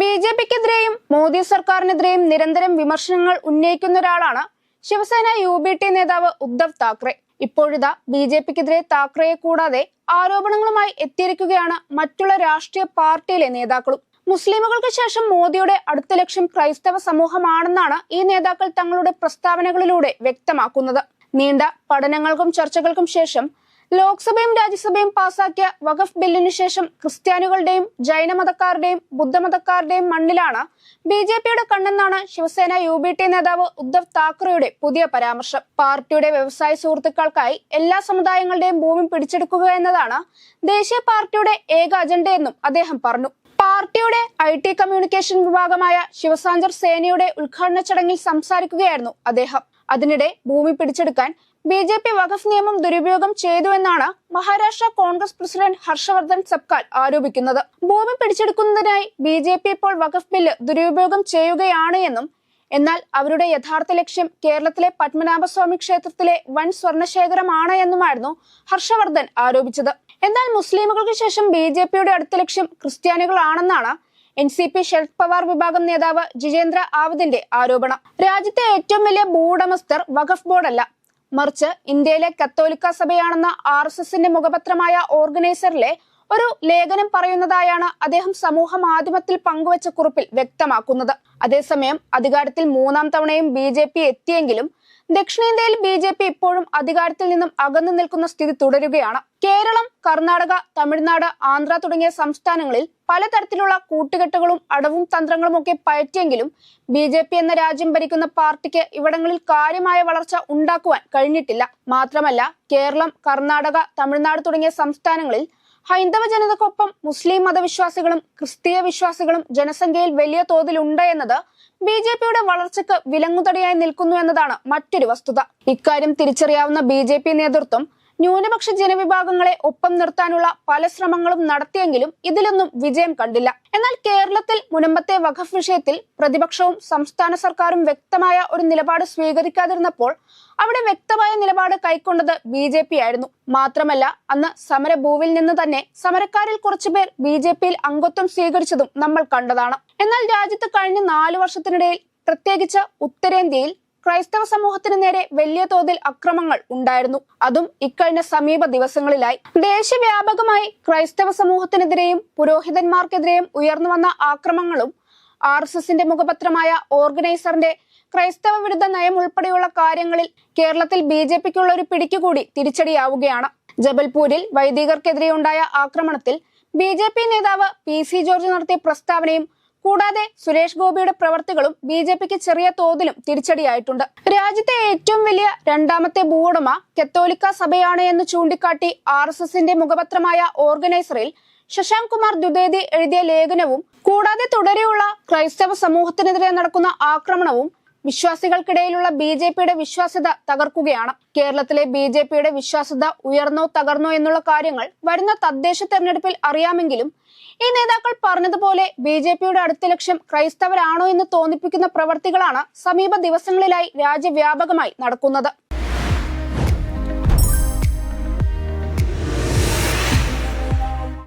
B J പിക്കെതിരെയും മോദി സർക്കാരിനെതിരെയും നിരന്തരം വിമർശനങ്ങൾ ഉന്നയിക്കുന്ന ഒരാളാണ് ശിവസേന യു ബി ടി നേതാവ് ഉദ്ധവ് താക്കറെ. ഇപ്പോഴിതാ ബി ജെ പിക്കെതിരെ താക്കറയെ കൂടാതെ ആരോപണങ്ങളുമായി എത്തിയിരിക്കുകയാണ് മറ്റുള്ള രാഷ്ട്രീയ പാർട്ടിയിലെ നേതാക്കളും. മുസ്ലിമുകൾക്ക് ശേഷം മോദിയുടെ അടുത്ത ലക്ഷ്യം ക്രൈസ്തവ സമൂഹമാണെന്നാണ് ഈ നേതാക്കൾ തങ്ങളുടെ പ്രസ്താവനകളിലൂടെ വ്യക്തമാക്കുന്നത്. നീണ്ട പഠനങ്ങൾക്കും ചർച്ചകൾക്കും ശേഷം ലോക്സഭയും രാജ്യസഭയും പാസാക്കിയ വഖഫ് ബില്ലിനു ശേഷം ക്രിസ്ത്യാനികളുടെയും ജൈനമതക്കാരുടെയും ബുദ്ധമതക്കാരുടെയും മണ്ണിലാണ് ബി ജെ പിയുടെ കണ്ണെന്നാണ് ശിവസേന യു ബി ടി നേതാവ് ഉദ്ധവ് താക്കറെയുടെ പുതിയ പരാമർശം. പാർട്ടിയുടെ വ്യവസായ സുഹൃത്തുക്കൾക്കായി എല്ലാ സമുദായങ്ങളുടെയും ഭൂമി പിടിച്ചെടുക്കുക എന്നതാണ് ദേശീയ പാർട്ടിയുടെ ഏക അജണ്ടയെന്നും അദ്ദേഹം പറഞ്ഞു. പാർട്ടിയുടെ ഐ ടി കമ്മ്യൂണിക്കേഷൻ വിഭാഗമായ ശിവസാഞ്ചർ സേനയുടെ ഉദ്ഘാടന ചടങ്ങിൽ സംസാരിക്കുകയായിരുന്നു അദ്ദേഹം. അതിനിടെ ഭൂമി പിടിച്ചെടുക്കാൻ ബി ജെ പി വഖഫ് നിയമം ദുരുപയോഗം ചെയ്തുവെന്നാണ് മഹാരാഷ്ട്ര കോൺഗ്രസ് പ്രസിഡന്റ് ഹർഷവർദ്ധൻ സബ്കാൽ ആരോപിക്കുന്നത്. ഭൂമി പിടിച്ചെടുക്കുന്നതിനായി ബി ജെ പി ഇപ്പോൾ വഖഫ് ബില്ല് ദുരുപയോഗം ചെയ്യുകയാണ് എന്നും എന്നാൽ അവരുടെ യഥാർത്ഥ ലക്ഷ്യം കേരളത്തിലെ പത്മനാഭസ്വാമി ക്ഷേത്രത്തിലെ വൻ സ്വർണശേഖരമാണ് എന്നുമായിരുന്നു ഹർഷവർദ്ധൻ ആരോപിച്ചത്. എന്നാൽ മുസ്ലിമുകൾക്ക് ശേഷം ബി ജെ പിയുടെ അടുത്ത ലക്ഷ്യം ക്രിസ്ത്യാനികളാണെന്നാണ് N C P Sharad Pawar വിഭാഗം നേതാവ് ജിതേന്ദ്ര ആവദിന്റെ ആരോപണം. രാജ്യത്തെ ഏറ്റവും വലിയ ഭൂവുടമസ്ഥർ വഖഫ് ബോർഡല്ല. മറിച്ച് ഇന്ത്യയിലെ കത്തോലിക്ക സഭയാണെന്ന ആർ എസ് എസിന്റെ മുഖപത്രമായ ഓർഗനൈസറിലെ ഒരു ലേഖനം പറയുന്നതായാണ് അദ്ദേഹം സമൂഹ മാധ്യമത്തിൽ പങ്കുവച്ച കുറിപ്പിൽ വ്യക്തമാക്കുന്നത്. അതേസമയം അധികാരത്തിൽ മൂന്നാം തവണയും ബി എത്തിയെങ്കിലും ദക്ഷിണേന്ത്യയിൽ ബി ജെ പി ഇപ്പോഴും അധികാരത്തിൽ നിന്നും അകന്നു നിൽക്കുന്ന സ്ഥിതി തുടരുകയാണ്. കേരളം കർണാടക തമിഴ്നാട് ആന്ധ്ര തുടങ്ങിയ സംസ്ഥാനങ്ങളിൽ പലതരത്തിലുള്ള കൂട്ടുകെട്ടുകളും അടവും തന്ത്രങ്ങളും ഒക്കെ പയറ്റിയെങ്കിലും ബി ജെ പി എന്ന രാജ്യം ഭരിക്കുന്ന പാർട്ടിക്ക് ഇവിടങ്ങളിൽ കാര്യമായ വളർച്ച ഉണ്ടാക്കുവാൻ കഴിഞ്ഞിട്ടില്ല. മാത്രമല്ല കേരളം കർണാടക തമിഴ്നാട് തുടങ്ങിയ സംസ്ഥാനങ്ങളിൽ ഹൈന്ദവ ജനതക്കൊപ്പം മുസ്ലിം മതവിശ്വാസികളും ക്രിസ്തീയ വിശ്വാസികളും ജനസംഖ്യയിൽ വലിയ തോതിൽ ഉണ്ട് എന്നത് ബി ജെ പിയുടെ വളർച്ചയ്ക്ക് വിലങ്ങുതടിയായി നിൽക്കുന്നു എന്നതാണ് മറ്റൊരു വസ്തുത. ഇക്കാര്യം തിരിച്ചറിയാവുന്ന ബി നേതൃത്വം ന്യൂനപക്ഷ ജനവിഭാഗങ്ങളെ ഒപ്പം നിർത്താനുള്ള പല ശ്രമങ്ങളും നടത്തിയെങ്കിലും ഇതിലൊന്നും വിജയം കണ്ടില്ല. എന്നാൽ കേരളത്തിൽ മുനമ്പത്തെ വഖഫ് വിഷയത്തിൽ പ്രതിപക്ഷവും സംസ്ഥാന സർക്കാരും വ്യക്തമായ ഒരു നിലപാട് സ്വീകരിക്കാതിരുന്നപ്പോൾ അവിടെ വ്യക്തമായ നിലപാട് കൈക്കൊണ്ടത് ബി ജെ പി ആയിരുന്നു. മാത്രമല്ല അന്ന് സമരഭൂവിൽ നിന്ന് തന്നെ സമരക്കാരിൽ കുറച്ചുപേർ ബി ജെ പിയിൽ അംഗത്വം സ്വീകരിച്ചതും നമ്മൾ കണ്ടതാണ്. എന്നാൽ രാജ്യത്ത് കഴിഞ്ഞ നാലു വർഷത്തിനിടയിൽ പ്രത്യേകിച്ച് ഉത്തരേന്ത്യയിൽ ക്രൈസ്തവ സമൂഹത്തിന് നേരെ വലിയ തോതിൽ അക്രമങ്ങൾ ഉണ്ടായിരുന്നു. അതും ഇക്കഴിഞ്ഞ സമീപ ദിവസങ്ങളിലായി. ദേശവ്യാപകമായി ക്രൈസ്തവ സമൂഹത്തിനെതിരെയും പുരോഹിതന്മാർക്കെതിരെയും ഉയർന്നു വന്ന ആക്രമങ്ങളും ആർ എസ് എസിന്റെ മുഖപത്രമായ ഓർഗനൈസറിന്റെ ക്രൈസ്തവ വിരുദ്ധ നയം ഉൾപ്പെടെയുള്ള കാര്യങ്ങളിൽ കേരളത്തിൽ ബി ജെ പിക്കുള്ള ഒരു പിടിക്കുകൂടി തിരിച്ചടിയാവുകയാണ്. ജബൽപൂരിൽ വൈദികർക്കെതിരെയുണ്ടായ ആക്രമണത്തിൽ ബി ജെ പി നേതാവ് പി സി ജോർജ് നടത്തിയ പ്രസ്താവനയും കൂടാതെ സുരേഷ് ഗോപിയുടെ പ്രവർത്തികളും ബി ജെ പിക്ക് ചെറിയ തോതിലും തിരിച്ചടിയായിട്ടുണ്ട്. രാജ്യത്തെ ഏറ്റവും വലിയ രണ്ടാമത്തെ ഭൂവുടമ കത്തോലിക്ക സഭയാണ് എന്ന് ചൂണ്ടിക്കാട്ടി ആർ എസ് എസിന്റെ മുഖപത്രമായ ഓർഗനൈസറിൽ ശശാങ്ക് കുമാർ ദ്വിവേദി എഴുതിയ ലേഖനവും കൂടാതെ തുടരെയുള്ള ക്രൈസ്തവ സമൂഹത്തിനെതിരെ നടക്കുന്ന ആക്രമണവും വിശ്വാസികൾക്കിടയിലുള്ള ബി ജെ പിയുടെ വിശ്വാസ്യത തകർക്കുകയാണ്. കേരളത്തിലെ ബി ജെ പിയുടെ വിശ്വാസ്യത ഉയർന്നോ തകർന്നോ എന്നുള്ള കാര്യങ്ങൾ വരുന്ന തദ്ദേശ തെരഞ്ഞെടുപ്പിൽ അറിയാമെങ്കിലും ഈ നേതാക്കൾ പറഞ്ഞതുപോലെ ബി ജെ പിയുടെ അടുത്ത ലക്ഷ്യം ക്രൈസ്തവരാണോ എന്ന് തോന്നിപ്പിക്കുന്ന പ്രവർത്തികളാണ് സമീപ ദിവസങ്ങളിലായി രാജ്യവ്യാപകമായി നടക്കുന്നത്.